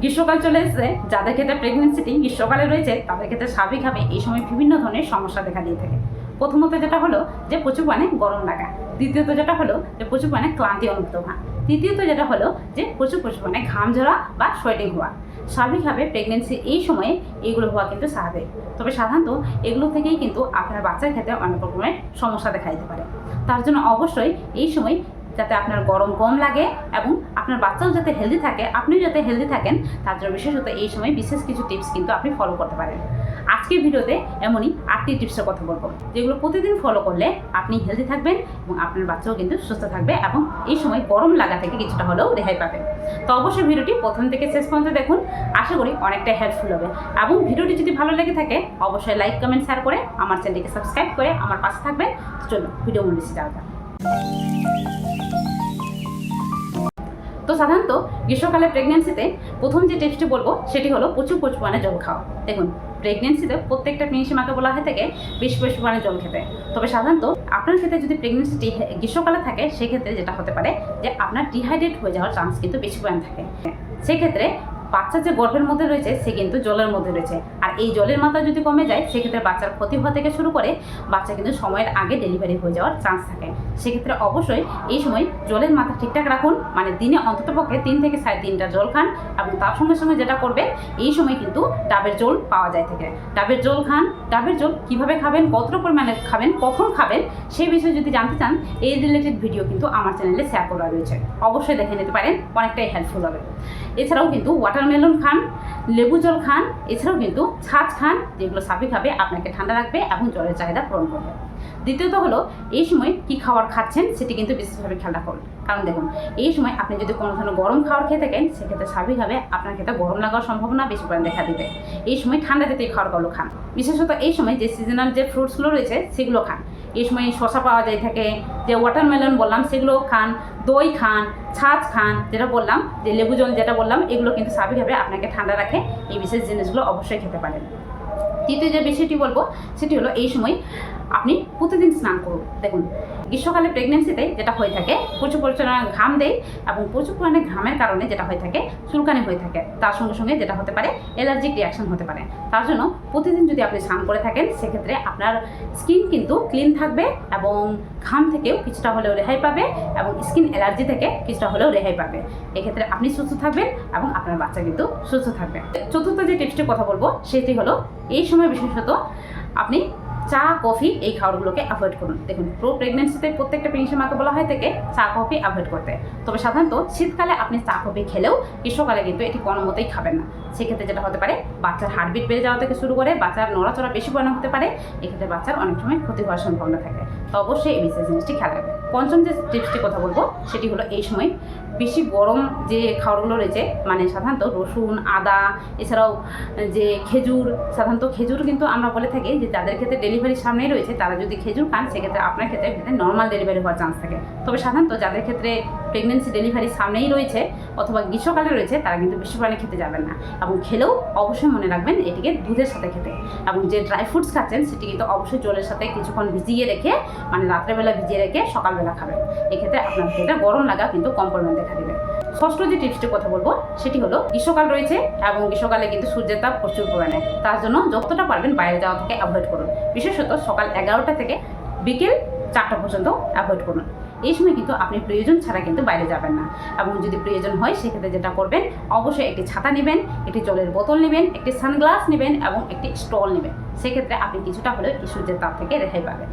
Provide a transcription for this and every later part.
গ্রীষ্মকাল চলে এসেছে, যাদের ক্ষেত্রে প্রেগনেন্সিটি গ্রীষ্মকালে রয়েছে, তাদের ক্ষেত্রে স্বাভাবিকভাবে এই সময় বিভিন্ন ধরনের সমস্যা দেখা দিয়ে থাকে। প্রথমত যেটা হলো যে প্রচুর পরিমাণে গরম লাগা। দ্বিতীয়ত যেটা হলো যে প্রচুর পরিমাণে ক্লান্তি অনুভূত হওয়া। তৃতীয়ত যেটা হলো যে প্রচুর প্রচুর পরিমাণে ঘাম ঝরা বা সোয়েটিং হওয়া। স্বাভাবিকভাবে প্রেগনেন্সি এই সময়ে এইগুলো হওয়া কিন্তু স্বাভাবিক। তবে সাধারণত এগুলো থেকেই কিন্তু আপনার বাচ্চার ক্ষেত্রে অনেক রকমের সমস্যা দেখা দিতে পারে। তার জন্য অবশ্যই এই সময় যাতে আপনার গরম কম লাগে এবং আপনার বাচ্চাও যাতে হেলদি থাকে, আপনিও যাতে হেলদি থাকেন, তার জন্য বিশেষত এই সময় বিশেষ কিছু টিপস কিন্তু আপনি ফলো করতে পারেন। আজকের ভিডিওতে এমনই আটটি টিপসের কথা বলব, যেগুলো প্রতিদিন ফলো করলে আপনি হেলদি থাকবেন এবং আপনার বাচ্চাও কিন্তু সুস্থ থাকবে এবং এই সময় গরম লাগা থেকে কিছুটা হলেও রেহাই পাবেন। তো অবশ্যই ভিডিওটি প্রথম থেকে শেষ পর্যন্ত দেখুন, আশা করি অনেকটা হেল্পফুল হবে। এবং ভিডিওটি যদি ভালো লেগে থাকে, অবশ্যই লাইক কমেন্ট শেয়ার করে আমার চ্যানেলটিকে সাবস্ক্রাইব করে আমার পাশে থাকবেন। চলুন ভিডিও মূল্য যাওয়া যাক। তো সাধারণত গ্রীষ্মকালে প্রেগনেন্সিতে প্রথম যে টিপসটি বলব, সেটি হলো প্রচুর পরিমাণে জল খাওয়া। দেখুন প্রেগনেন্সিতে প্রত্যেকটা মাকে বলা হয় থেকে, বেশ বেশি পরিমাণে জল খেতে। তবে সাধারণত আপনার ক্ষেত্রে যদি প্রেগনেন্সি গ্রীষ্মকালে থাকে, সেক্ষেত্রে যেটা হতে পারে যে আপনার ডিহাইড্রেট হয়ে যাওয়ার চান্স কিন্তু বেশি পরিমাণে থাকে। সেক্ষেত্রে বাচ্চা যে গর্ভের মধ্যে রয়েছে, সে কিন্তু জলের মধ্যে রয়েছে। আর এই জলের মাত্রা যদি কমে যায়, সেক্ষেত্রে বাচ্চার ক্ষতি হওয়া থেকে শুরু করে বাচ্চা কিন্তু সময়ের আগে ডেলিভারি হয়ে যাওয়ার চান্স থাকে। সেক্ষেত্রে অবশ্যই এই সময় জলের মাত্রা ঠিকঠাক রাখুন মানে দিনে অন্ততপক্ষে তিন থেকে সাড়ে তিনটা জল খান এবং তার সঙ্গে সঙ্গে যেটা করবেন এই সময় কিন্তু ডাবের জল পাওয়া যায় থেকে। ডাবের জল খান, ডাবের জল কীভাবে খাবেন, কতটা পরিমাণে খাবেন, কখন খাবেন সেই বিষয়ে যদি জানতে চান, এই রিলেটেড ভিডিও কিন্তু আমার চ্যানেলে শেয়ার করা রয়েছে। অবশ্যই দেখে নিতে পারেন, অনেকটাই হেল্পফুল হবে। এছাড়াও কিন্তু ওয়াটারমেলন খান, লেবু জল খান, এছাড়াও কিন্তু ছাঁচ খান, যেগুলো স্বাভাবিকভাবে আপনাকে ঠান্ডা রাখবে এবং জলের চাহিদা পূরণ করবে। দ্বিতীয়ত হলো, এই সময় কি খাবার খাচ্ছেন সেটি কিন্তু বিশেষভাবে খেয়াল রাখুন। কারণ দেখুন, এই সময় আপনি যদি কোনো ধরনের গরম খাবার খেয়ে থাকেন, সেক্ষেত্রে স্বাভাবিকভাবে আপনার ক্ষেত্রে গরম লাগার সম্ভাবনা বেশি পরিমাণে দেখা দিবে। এই সময় ঠান্ডা জাতীয় খাবারগুলো খান। বিশেষত এই সময় যে সিজনাল যে ফ্রুটসগুলো রয়েছে, সেগুলো খান। এই সময় শশা পাওয়া যায় থাকে, যে ওয়াটারমেলন বললাম, সেগুলো খান, দই খান, ছাঁচ খান, যেটা বললাম, যে লেবু জল যেটা বললাম, এগুলো কিন্তু স্বাভাবিকভাবে আপনাকে ঠান্ডা রাখে, এই বিশেষ জিনিসগুলো অবশ্যই খেতে পারেন। তৃতীয় যে বিষয়টি বলব, সেটি হলো এই সময় আপনি প্রতিদিন স্নান করুন। দেখুন, গ্রীষ্মকালে প্রেগনেন্সিতে যেটা হয়ে থাকে, প্রচুর পরিমাণে ঘাম দেয় এবং প্রচুর পরিমাণে ঘামের কারণে যেটা হয়ে থাকে, চুলকানি হয়ে থাকে। তার সঙ্গে সঙ্গে যেটা হতে পারে অ্যালার্জিক রিয়াকশন হতে পারে। তার জন্য প্রতিদিন যদি আপনি স্নান করে থাকেন, সেক্ষেত্রে আপনার স্কিন কিন্তু ক্লিন থাকবে এবং ঘাম থেকেও কিছুটা হলেও রেহাই পাবে এবং স্কিন অ্যালার্জি থেকে কিছুটা হলেও রেহাই পাবে। এক্ষেত্রে আপনি সুস্থ থাকবেন এবং আপনার বাচ্চা কিন্তু সুস্থ থাকবে। চতুর্থ যে টিপসটির কথা বলব, সেটি হলো, এই সময় বিশেষত আপনি চা, কফি এই খাবারগুলোকে অ্যাভয়েড করুন। দেখুন প্রো প্রেগনেন্সিতে প্রত্যেকটা প্রেগনেন্সি মাকে বলা হয় থেকে চা, কফি অ্যাভয়েড করতে। তবে সাধারণত শীতকালে আপনি চা, কফি খেলেও গ্রীষ্মকালে কিন্তু এটি কোনো মতেই খাবেন না। সেক্ষেত্রে যেটা হতে পারে, বাচ্চার হার্টবিট বেড়ে যাওয়া থেকে শুরু করে বাচ্চার নড়াচড়া বেশি পরিমাণ হতে পারে। এক্ষেত্রে বাচ্চার অনেক সময় ক্ষতি হওয়ার সম্ভাবনা থাকে। অবশ্যই এই বিশেষ জিনিসটি খেয়াল রাখবেন পঞ্চম যে টিপসটি কথা বলব, সেটি হলো এই সময় বেশি গরম যে খাবারগুলো রয়েছে মানে সাধারণত রসুন, আদা, এছাড়াও যে খেজুর, সাধারণত খেজুর কিন্তু আমরা বলে থাকি যে যাদের ক্ষেত্রে ডেলিভারি সামনেই রয়েছে, তারা যদি খেজুর খান, সেক্ষেত্রে আপনার ক্ষেত্রে নর্মাল ডেলিভারি হওয়ার চান্স থাকে। তবে সাধারণত যাদের ক্ষেত্রে প্রেগনেন্সি ডেলিভারি সামনেই রয়েছে অথবা গ্রীষ্মকালে রয়েছে, তারা কিন্তু বেশি পরিমাণে খেতে যাবেন না। এবং খেলেও অবশ্যই মনে রাখবেন এটিকে দুধের সাথে খেতে। এবং যে ড্রাই ফ্রুটস খাচ্ছেন, সেটি কিন্তু অবশ্যই জলের সাথে কিছুক্ষণ ভিজিয়ে রেখে মানে রাত্রেবেলা ভিজিয়ে রেখে সকালবেলা খাবেন। এক্ষেত্রে আপনার পেটে গরম লাগা কিন্তু কম পরিমাণ দেখা দেবে। ষষ্ঠ যে টিপসটির কথা বলব, সেটি হলো গ্রীষ্মকাল রয়েছে এবং গ্রীষ্মকালে কিন্তু সূর্যের তাপ প্রচুর পরিমাণে তার জন্য যতটা পারবেন বাইরে যাওয়া থেকে অ্যাভয়েড করুন। বিশেষত সকাল এগারোটা থেকে বিকেল চারটা পর্যন্ত অ্যাভয়েড করুন। এই সময় কিন্তু আপনি প্রয়োজন ছাড়া কিন্তু বাইরে যাবেন না। এবং যদি প্রয়োজন হয়, সেক্ষেত্রে যেটা করবেন, অবশ্যই একটি ছাতা নেবেন, একটি জলের বোতল নেবেন, একটি সানগ্লাস নেবেন এবং একটি স্টল নেবেন। সেক্ষেত্রে আপনি কিছুটা হলেও এই সূর্যের তাপ থেকে রেহাই পাবেন।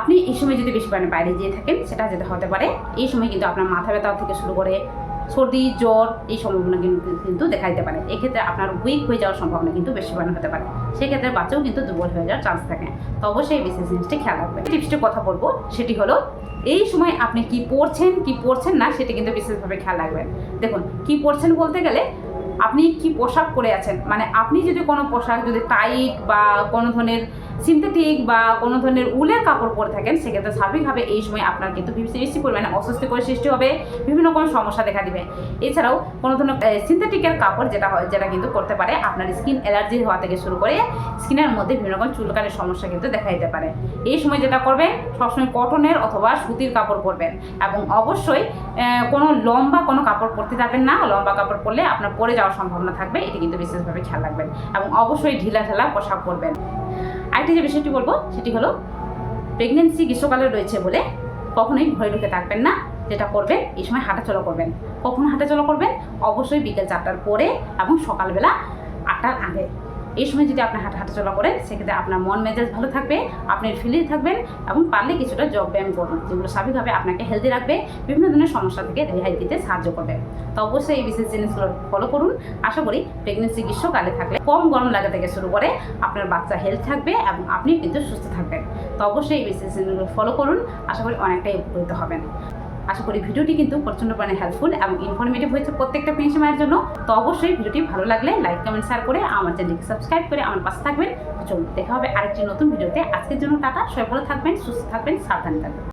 আপনি এই সময় যদি বেশি পরিমাণে বাইরে যেয়ে থাকেন, সেটা যেটা হতে পারে, এই সময় কিন্তু আপনার মাথা ব্যথা থেকে শুরু করে সর্দি, জ্বর, এই সম্ভাবনা কিন্তু দেখা দিতে পারে। এক্ষেত্রে আপনার উইক হয়ে যাওয়ার সম্ভাবনা কিন্তু বেশি পরিমাণে হতে পারে। সেক্ষেত্রে বাচ্চাও কিন্তু দুর্বল হয়ে যাওয়ার চান্স থাকে। তো অবশ্যই এই বিশেষ জিনিসটি খেয়াল রাখবেন। টিপসটির কথা বলব, সেটি হলো, এই সময় আপনি কি পড়ছেন কি পড়ছেন না, সেটি কিন্তু বিশেষভাবে খেয়াল রাখবেন। দেখুন, কি পড়ছেন বলতে গেলে, আপনি কি পোশাক পরে আছেন? মানে আপনি যদি কোনো পোশাক, যদি টাইট বা কোনো ধরনের সিনথেটিক বা কোনো ধরনের উলের কাপড় পরে থাকেন, সেক্ষেত্রে স্বাভাবিকভাবে এই সময় আপনার কিন্তু বেশি পরিমাণে অস্বস্তিকর সৃষ্টি হবে, বিভিন্ন রকম সমস্যা দেখা দিবে। এছাড়াও কোনো ধরনের সিনথেটিকের কাপড় যেটা হয়, যেটা কিন্তু করতে পারে, আপনার স্কিন অ্যালার্জি হওয়া থেকে শুরু করে স্কিনের মধ্যে বিভিন্ন রকম চুলকানির সমস্যা কিন্তু দেখা দিতে পারে। এই সময় যেটা করবেন, সবসময় কটনের অথবা সুতির কাপড় পরবেন এবং অবশ্যই কোনো লম্বা কোনো কাপড় পরতে যাবেন না। লম্বা কাপড় পরলে আপনার পরে যাওয়ার সম্ভাবনা থাকবে, এটি কিন্তু বিশেষভাবে খেয়াল রাখবেন এবং অবশ্যই ঢিলা ঢালা পোশাক পরবেন। আরেকটি যে বিষয়টি বলব, সেটি হলো প্রেগনেন্সি গ্রীষ্মকালে রয়েছে বলে কখনোই ঘরে ঢুকে থাকবেন না, যেটা করবেন, এই সময় হাঁটাচলা করবেন। কখন হাঁটাচলা করবেন? অবশ্যই বিকেল চারটার পরে এবং সকালবেলা আটটার আগে। এই সময় যদি আপনি হাঁটা হাঁটাচলা করেন, সেক্ষেত্রে আপনার মন মেজাজ ভালো থাকবে, আপনি ফ্রি থাকবেন এবং পারলে কিছুটা যোগ ব্যায়াম করুন, যেগুলো স্বাভাবিকভাবে আপনাকে হেলদি রাখবে, বিভিন্ন ধরনের সমস্যা থেকে রেহাই দিতে সাহায্য করবে। তো অবশ্যই এই বিশেষ জিনিসগুলো ফলো করুন। আশা করি প্রেগনেন্সি গ্রীষ্মকালে থাকলে কম গরম লাগা থেকে শুরু করে আপনার বাচ্চা হেলথ থাকবে এবং আপনি কিন্তু সুস্থ থাকবেন। তো অবশ্যই এই বিশেষ জিনিসগুলো ফলো করুন। আশা করি অনেকটাই উপকৃত হবেন। আশা করি ভিডিওটি কিন্তু প্রচণ্ড পরিমাণে হেল্পফুল এবং ইনফরমেটিভ হয়েছে প্রত্যেকটা পেনশন মায়ের জন্য। তো অবশ্যই ভিডিওটি ভালো লাগলে লাইক কমেন্ট শেয়ার করে আমার চ্যানেলকে সাবস্ক্রাইব করে আমার পাশে থাকবেন। চলুন, দেখা হবে আরেকটি নতুন ভিডিওতে। আজকের জন্য টাটা। সবাই ভালো থাকবেন, সুস্থ থাকবেন, সাবধানে থাকবেন।